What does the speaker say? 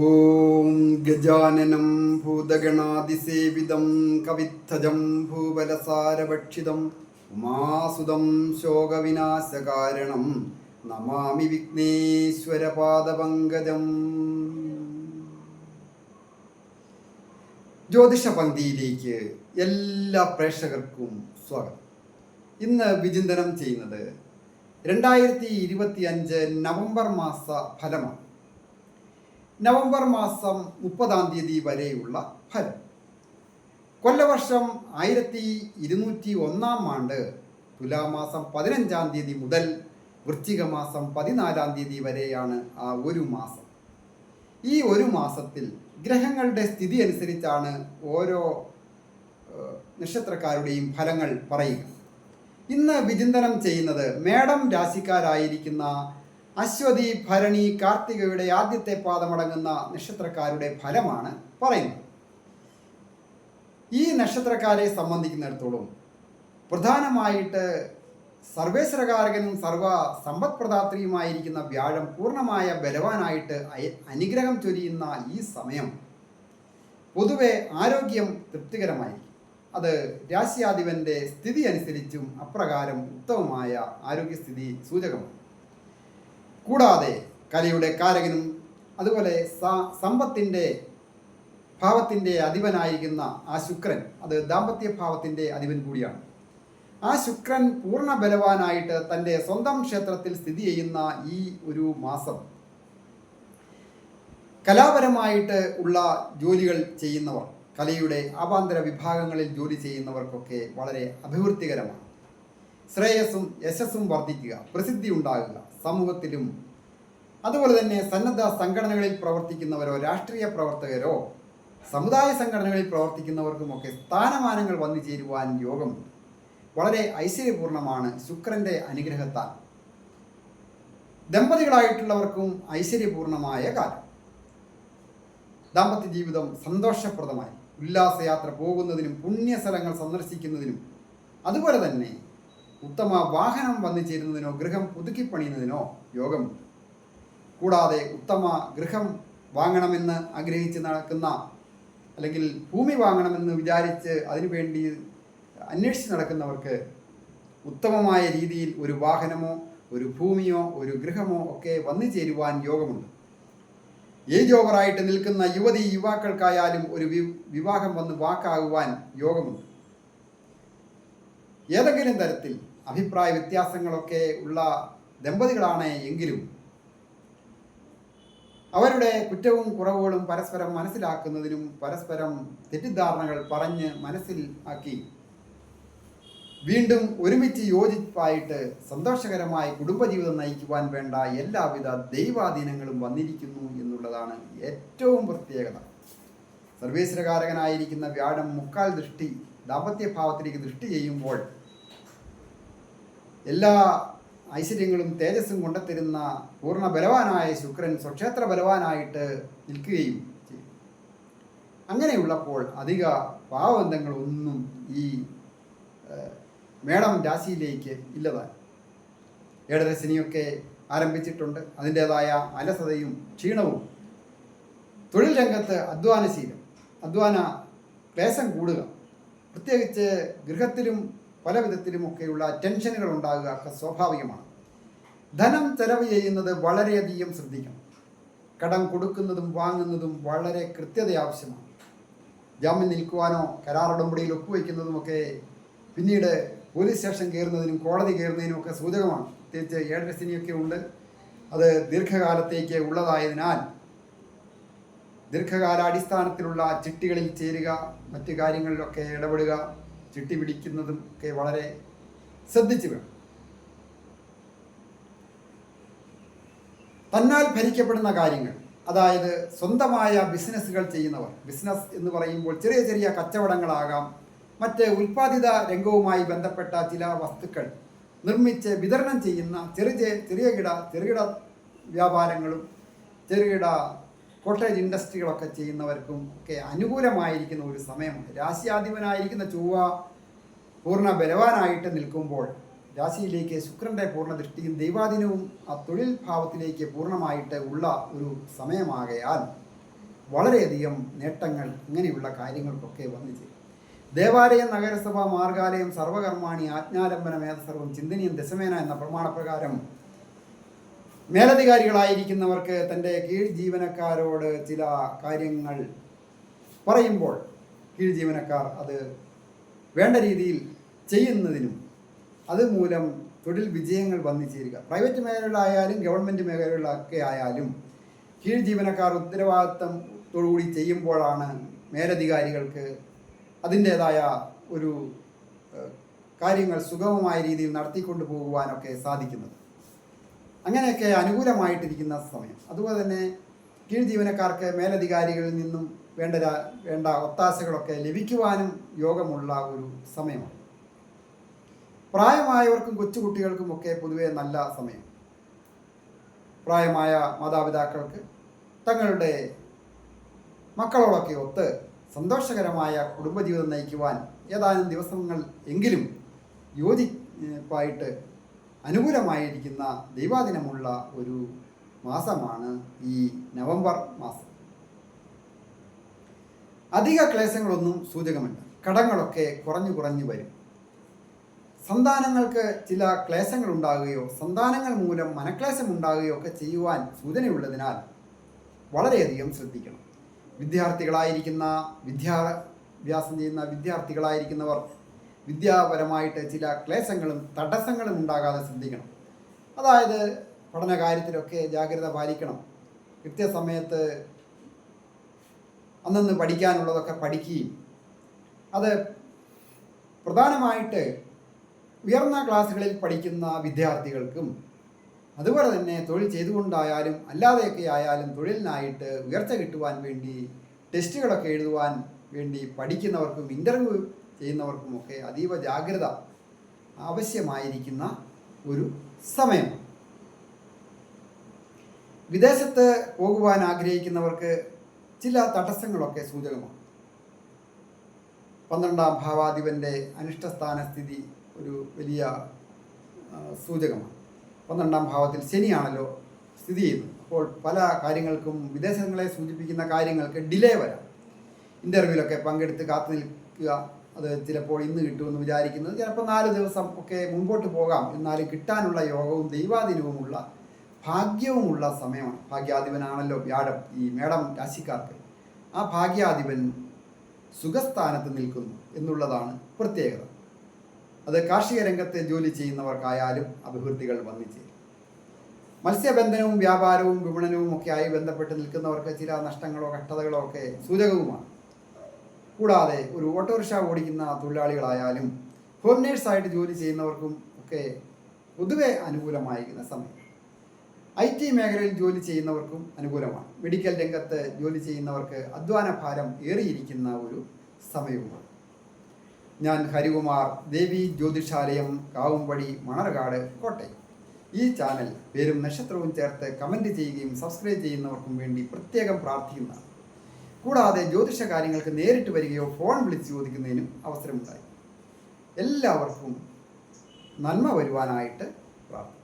ഓം ഗജാനനം ഭൂതഗണാതിസേവിതം കവിത്തജം ഭൂബലസാരഭക്ഷിതം ഉമാസുതം ശോകവിനാശകാരണം നമാമി വിഘ്നേശ്വരപാദപങ്കജം ജ്യോതിഷ പങ്ക്തിയിലേക്ക് എല്ലാ പ്രേക്ഷകർക്കും സ്വാഗതം. ഇന്ന് വിചിന്തനം ചെയ്യുന്നത് രണ്ടായിരത്തി ഇരുപത്തി അഞ്ച് നവംബർ മാസ ഫലമാണ്. നവംബർ മാസം മുപ്പതാം തീയതി വരെയുള്ള ഫലം. കൊല്ലവർഷം ആയിരത്തി ഇരുന്നൂറ്റി ഒന്നാം ആണ്ട് തുലാമാസം പതിനഞ്ചാം തീയതി മുതൽ വൃശ്ചിക മാസം പതിനാലാം തീയതി വരെയാണ് ആ ഒരു മാസം. ഈ ഒരു മാസത്തിൽ ഗ്രഹങ്ങളുടെ സ്ഥിതി അനുസരിച്ചാണ് ഓരോ നക്ഷത്രക്കാരുടെയും ഫലങ്ങൾ പറയുക. ഇന്ന് വിചിന്തനം ചെയ്യുന്നത് മേടം രാശിക്കാരായിരിക്കുന്ന അശ്വതി ഭരണി കാർത്തികയുടെ ആദ്യത്തെ പാദമടങ്ങുന്ന നക്ഷത്രക്കാരുടെ ഫലമാണ് പറയുന്നത്. ഈ നക്ഷത്രക്കാരെ സംബന്ധിക്കുന്നിടത്തോളം പ്രധാനമായിട്ട് സർവേശ്വരകാരകനും സർവ സമ്പത്പ്രദാത്രിയുമായിരിക്കുന്ന വ്യാഴം പൂർണമായ ബലവാനായിട്ട് അനുഗ്രഹം ചൊരിയുന്ന ഈ സമയം പൊതുവെ ആരോഗ്യം തൃപ്തികരമായിരിക്കും. അത് രാശിയാധിപന്റെ സ്ഥിതി അനുസരിച്ചും അപ്രകാരം ഉത്തമമായ ആരോഗ്യസ്ഥിതി സൂചകമാണ്. കൂടാതെ കലയുടെ കാരകനും അതുപോലെ സമ്പത്തിന്റെ ഭാവത്തിന്റെ അധിപനായിരിക്കുന്ന ആ ശുക്രൻ അത് ദാമ്പത്യ ഭാവത്തിന്റെ അധിപൻ കൂടിയാണ്. ആ ശുക്രൻ പൂർണ ബലവാനായിട്ട് തന്റെ സ്വന്തം ക്ഷേത്രത്തിൽ സ്ഥിതി ചെയ്യുന്ന ഈ ഒരു മാസം കലാപരമായിട്ട് ഉള്ള ജോലികൾ ചെയ്യുന്നവർ കലയുടെ ആഭ്യന്തര വിഭാഗങ്ങളിൽ ജോലി ചെയ്യുന്നവർക്കൊക്കെ വളരെ അഭിവൃദ്ധികരമാണ്. ശ്രേയസ്സും യശസ്സും വർദ്ധിക്കുക. പ്രസിദ്ധി ഉണ്ടാകുക. സമൂഹത്തിലും അതുപോലെ തന്നെ സന്നദ്ധ സംഘടനകളിൽ പ്രവർത്തിക്കുന്നവരോ രാഷ്ട്രീയ പ്രവർത്തകരോ സമുദായ സംഘടനകളിൽ പ്രവർത്തിക്കുന്നവർക്കുമൊക്കെ സ്ഥാനമാനങ്ങൾ വന്നു ചേരുവാൻ യോഗമുണ്ട് വളരെ ഐശ്വര്യപൂർണമാണ്. ശുക്രന്റെ അനുഗ്രഹത്താൽ. ദമ്പതികളായിട്ടുള്ളവർക്കും ഐശ്വര്യപൂർണമായ കാലം. ദാമ്പത്യ ജീവിതം സന്തോഷപ്രദമായി. ഉല്ലാസയാത്ര പോകുന്നതിനും പുണ്യസ്ഥലങ്ങൾ സന്ദർശിക്കുന്നതിനും അതുപോലെ തന്നെ ഉത്തമ വാഹനം വന്നു ചേരുന്നതിനോ ഗൃഹം പുതുക്കിപ്പണിയുന്നതിനോ യോഗമുണ്ട്. കൂടാതെ ഉത്തമ ഗൃഹം വാങ്ങണമെന്ന് ആഗ്രഹിച്ച് നടക്കുന്ന അല്ലെങ്കിൽ ഭൂമി വാങ്ങണമെന്ന് വിചാരിച്ച് അതിനുവേണ്ടി അന്വേഷിച്ച് നടക്കുന്നവർക്ക് ഉത്തമമായ രീതിയിൽ ഒരു വാഹനമോ ഒരു ഭൂമിയോ ഒരു ഗൃഹമോ ഒക്കെ വന്നു ചേരുവാൻ യോഗമുണ്ട്. ഏജ് ഓവറായിട്ട് നിൽക്കുന്ന യുവതി യുവാക്കൾക്കായാലും ഒരു വിവാഹം വന്ന് വാക്കാകുവാൻ യോഗമുണ്ട്. ഏതെങ്കിലും തരത്തിൽ അഭിപ്രായ വ്യത്യാസങ്ങളൊക്കെ ഉള്ള ദമ്പതികളാണ് എങ്കിലും അവരുടെ കുറ്റവും കുറവുകളും പരസ്പരം മനസ്സിലാക്കുന്നതിനും പരസ്പരം തെറ്റിദ്ധാരണകൾ പറഞ്ഞ് മനസ്സിലാക്കി വീണ്ടും ഒരുമിച്ച് യോജിപ്പായിട്ട് സന്തോഷകരമായി കുടുംബജീവിതം നയിക്കുവാൻ വേണ്ട എല്ലാവിധ ദൈവാധീനങ്ങളും വന്നിരിക്കുന്നു എന്നുള്ളതാണ് ഏറ്റവും പ്രത്യേകത. സർവേശ്വരകാരകനായിരിക്കുന്ന വ്യാഴം മുക്കാൽ ദൃഷ്ടി ദാമ്പത്യഭാവത്തിലേക്ക് ദൃഷ്ടി ചെയ്യുമ്പോൾ എല്ലാ ഐശ്വര്യങ്ങളും തേജസ്സും കൊണ്ടെത്തരുന്ന പൂർണ ബലവാനായ ശുക്രൻ സ്വക്ഷേത്ര ബലവാനായിട്ട് നിൽക്കുകയും ചെയ്യും. അങ്ങനെയുള്ളപ്പോൾ അധിക പാവബന്ധങ്ങളൊന്നും ഈ മേടം രാശിയിലേക്ക് ഇല്ലതാ ഏഴരശനിയൊക്കെ ആരംഭിച്ചിട്ടുണ്ട്. അതിന്റേതായ അലസതയും ക്ഷീണവും. തൊഴിൽ രംഗത്ത് അധ്വാനശീലം അധ്വാന ക്ലേശം കൂടുക. പ്രത്യേകിച്ച് ഗൃഹത്തിലും പല വിധത്തിലുമൊക്കെയുള്ള ടെൻഷനുകൾ ഉണ്ടാകുക ഒക്കെ സ്വാഭാവികമാണ്. ധനം ചെലവ് ചെയ്യുന്നത് വളരെയധികം ശ്രദ്ധിക്കണം. കടം കൊടുക്കുന്നതും വാങ്ങുന്നതും വളരെ കൃത്യത ആവശ്യമാണ്. ജാമ്യം നിൽക്കുവാനോ കരാറുടമ്പടിയിൽ ഒപ്പുവെക്കുന്നതുമൊക്കെ പിന്നീട് പോലീസ് സ്റ്റേഷൻ കയറുന്നതിനും കോടതി കയറുന്നതിനും ഒക്കെ സൂചകമാണ്. പ്രത്യേകിച്ച് ഏഴരശനിയൊക്കെ ഉണ്ട്. അത് ദീർഘകാലത്തേക്ക് ഉള്ളതായതിനാൽ ദീർഘകാലാടിസ്ഥാനത്തിലുള്ള ചിട്ടികളിൽ ചേരുക മറ്റു കാര്യങ്ങളിലൊക്കെ ഇടപെടുക ചിട്ടി പിടിക്കുന്നതും ഒക്കെ വളരെ ശ്രദ്ധിച്ചു വേണം. തന്നാൽ ഭരിക്കപ്പെടുന്ന കാര്യങ്ങൾ അതായത് സ്വന്തമായ ബിസിനസ്സുകൾ ചെയ്യുന്നവർ ബിസിനസ് എന്ന് പറയുമ്പോൾ ചെറിയ ചെറിയ കച്ചവടങ്ങളാകാം മറ്റ് ഉൽപ്പാദിത രംഗവുമായി ബന്ധപ്പെട്ട ചില വസ്തുക്കൾ നിർമ്മിച്ച് വിതരണം ചെയ്യുന്ന ചെറിയ ചെറിയ കിട ചെറുകിട വ്യാപാരങ്ങളും ചെറുകിട കോട്ടേജ് ഇൻഡസ്ട്രികളൊക്കെ ചെയ്യുന്നവർക്കും ഒക്കെ അനുകൂലമായിരിക്കുന്ന ഒരു സമയമാണ് രാശിയാധിപനായിരിക്കുന്ന ചൊവ്വ പൂർണ ബലവാനായിട്ട് നിൽക്കുമ്പോൾ രാശിയിലേക്ക് ശുക്രന്റെ പൂർണ ദൃഷ്ടിയും ദൈവാധീനവും ആ തൊഴിൽ ഭാവത്തിലേക്ക് പൂർണമായിട്ട് ഉള്ള ഒരു സമയമാകയാൽ വളരെയധികം നേട്ടങ്ങൾ ഇങ്ങനെയുള്ള കാര്യങ്ങൾക്കൊക്കെ വന്നു ചേരും. ദേവാലയം നഗരസഭ മാർഗാലയം സർവകർമാണി ആജ്ഞാലംബന മേധസർവം ചിന്തനീയം ദശമേന എന്ന പ്രമാണപ്രകാരം മേലധികാരികളായിരിക്കുന്നവർക്ക് തന്റെ കീഴ് ജീവനക്കാരോട് ചില കാര്യങ്ങൾ പറയുമ്പോൾ കീഴ് ജീവനക്കാർ അത് വേണ്ട രീതിയിൽ ചെയ്യുന്നതിനും അതുമൂലം തൊഴിൽ വിജയങ്ങൾ വന്നു ചേരുക. പ്രൈവറ്റ് മേഖലകളായാലും ഗവൺമെന്റ് മേഖലകളിലൊക്കെ ആയാലും കീഴ് ജീവനക്കാർ ഉത്തരവാദിത്തത്തോടുകൂടി ചെയ്യുമ്പോഴാണ് മേലധികാരികൾക്ക് അതിന്റേതായ ഒരു കാര്യങ്ങൾ സുഗമമായ രീതിയിൽ നടത്തിക്കൊണ്ടു പോകുവാനൊക്കെ സാധിക്കുന്നത്. അങ്ങനെയൊക്കെ അനുകൂലമായിട്ടിരിക്കുന്ന സമയം. അതുപോലെ തന്നെ കീഴ് ജീവനക്കാർക്ക് മേലധികാരികളിൽ നിന്നും വേണ്ട വേണ്ട ഒത്താശകളൊക്കെ ലഭിക്കുവാനും യോഗമുള്ള ഒരു സമയമാണ്. പ്രായമായവർക്കും കൊച്ചുകുട്ടികൾക്കും ഒക്കെ പൊതുവെ നല്ല സമയം. പ്രായമായ മാതാപിതാക്കൾക്ക് തങ്ങളുടെ മക്കളോടൊക്കെ ഒത്ത് സന്തോഷകരമായ കുടുംബജീവിതം നയിക്കുവാൻ ഏതാനും ദിവസങ്ങൾ എങ്കിലും യോജിപ്പായിട്ട് അനുകൂലമായിരിക്കുന്ന ദൈവാദിനമുള്ള ഒരു മാസമാണ് ഈ നവംബർ മാസം. അധിക ക്ലേശങ്ങളൊന്നും സൂചകമല്ല. കടങ്ങളൊക്കെ കുറഞ്ഞു കുറഞ്ഞു വരും. സന്താനങ്ങൾക്ക് ചില ക്ലേശങ്ങൾ ഉണ്ടാകുകയോ സന്താനങ്ങൾ മൂലം മനക്ലേശം ഉണ്ടാകുകയോ ഒക്കെ ചെയ്യുവാൻ സൂചനയുള്ളതിനാൽ വളരെയധികം ശ്രദ്ധിക്കണം. വിദ്യാർത്ഥികളായിരിക്കുന്ന വിദ്യാഭ്യാസം ചെയ്യുന്ന വിദ്യാർത്ഥികളായിരിക്കുന്നവർ വിദ്യാപരമായിട്ട് ചില ക്ലേശങ്ങളും തടസ്സങ്ങളും ഉണ്ടാകാതെ ശ്രദ്ധിക്കണം. അതായത് പഠന കാര്യത്തിലൊക്കെ ജാഗ്രത പാലിക്കണം. കൃത്യസമയത്ത് അന്നന്ന് പഠിക്കാനുള്ളതൊക്കെ പഠിക്കുകയും അത് പ്രധാനമായിട്ട് ഉയർന്ന ക്ലാസ്സുകളിൽ പഠിക്കുന്ന വിദ്യാർത്ഥികൾക്കും അതുപോലെ തന്നെ തൊഴിൽ ചെയ്തുകൊണ്ടായാലും അല്ലാതെയൊക്കെ ആയാലും തൊഴിലിനായിട്ട് ഉയർച്ച കിട്ടുവാൻ വേണ്ടി ടെസ്റ്റുകളൊക്കെ എഴുതുവാൻ വേണ്ടി പഠിക്കുന്നവർക്കും ഇന്റർവ്യൂ ചെയ്യുന്നവർക്കുമൊക്കെ അതീവ ജാഗ്രത ആവശ്യമായിരിക്കുന്ന ഒരു സമയമാണ് വിദേശത്ത് പോകുവാൻ ആഗ്രഹിക്കുന്നവർക്ക് ചില തടസ്സങ്ങളൊക്കെ സൂചകമാണ്. പന്ത്രണ്ടാം ഭാവാധിപന്റെ അനിഷ്ടസ്ഥാന സ്ഥിതി ഒരു വലിയ സൂചകമാണ്. പന്ത്രണ്ടാം ഭാവത്തിൽ ശനിയാണല്ലോ സ്ഥിതി ചെയ്യുന്നത്. അപ്പോൾ പല കാര്യങ്ങൾക്കും വിദേശങ്ങളെ സൂചിപ്പിക്കുന്ന കാര്യങ്ങൾക്ക് ഡിലേ വരാം. ഇന്റർവ്യൂവിലൊക്കെ പങ്കെടുത്ത് കാത്തു നിൽക്കുക അത് ചിലപ്പോൾ ഇന്ന് കിട്ടുമെന്ന് വിചാരിക്കുന്നത്. ചിലപ്പോൾ നാല് ദിവസം ഒക്കെ മുമ്പോട്ട് പോകാം. എന്നാലും കിട്ടാനുള്ള യോഗവും ദൈവാധീനവുമുള്ള ഭാഗ്യവുമുള്ള സമയമാണ്. ഭാഗ്യാധിപനാണല്ലോ വ്യാഴം ഈ മേടം രാശിക്കാർക്ക്. ആ ഭാഗ്യാധിപൻ സുഖസ്ഥാനത്ത് നിൽക്കുന്നു എന്നുള്ളതാണ് പ്രത്യേകത. അത് കാർഷിക രംഗത്തെ ജോലി ചെയ്യുന്നവർക്കായാലും അഭിവൃദ്ധികൾ വന്നു ചേരും മത്സ്യബന്ധനവും വ്യാപാരവും വിപണനവും ഒക്കെയായി ബന്ധപ്പെട്ട് നിൽക്കുന്നവർക്ക് ചില നഷ്ടങ്ങളോ കഷ്ടതകളോ ഒക്കെ സൂചകവുമാണ്. കൂടാതെ ഒരു ഓട്ടോറിക്ഷ ഓടിക്കുന്ന തൊഴിലാളികളായാലും ഹോം നേഴ്സായിട്ട് ജോലി ചെയ്യുന്നവർക്കും ഒക്കെ പൊതുവെ അനുകൂലമായിരിക്കുന്ന സമയം. ഐ ടി മേഖലയിൽ ജോലി ചെയ്യുന്നവർക്കും അനുകൂലമാണ്. മെഡിക്കൽ രംഗത്ത് ജോലി ചെയ്യുന്നവർക്ക് അധ്വാന ഭാരം ഏറിയിരിക്കുന്ന ഒരു സമയവുമാണ്. ഞാൻ ഹരികുമാർ ദേവി ജ്യോതിഷാലയം കാവുംപടി മണർകാട് കോട്ടയം. ഈ ചാനൽ പേരും നക്ഷത്രവും ചേർത്ത് കമന്റ് ചെയ്യുകയും സബ്സ്ക്രൈബ് ചെയ്യുന്നവർക്കും വേണ്ടി പ്രത്യേകം പ്രാർത്ഥിക്കുന്നതാണ്. കൂടാതെ ജ്യോതിഷ കാര്യങ്ങൾക്ക് നേരിട്ട് വരികയോ ഫോൺ വിളിച്ച് ചോദിക്കുന്നതിനും അവസരമുണ്ടായി. എല്ലാവർക്കും നന്മ വരുവാനായിട്ട് പ്രാർത്ഥിക്കുന്നു.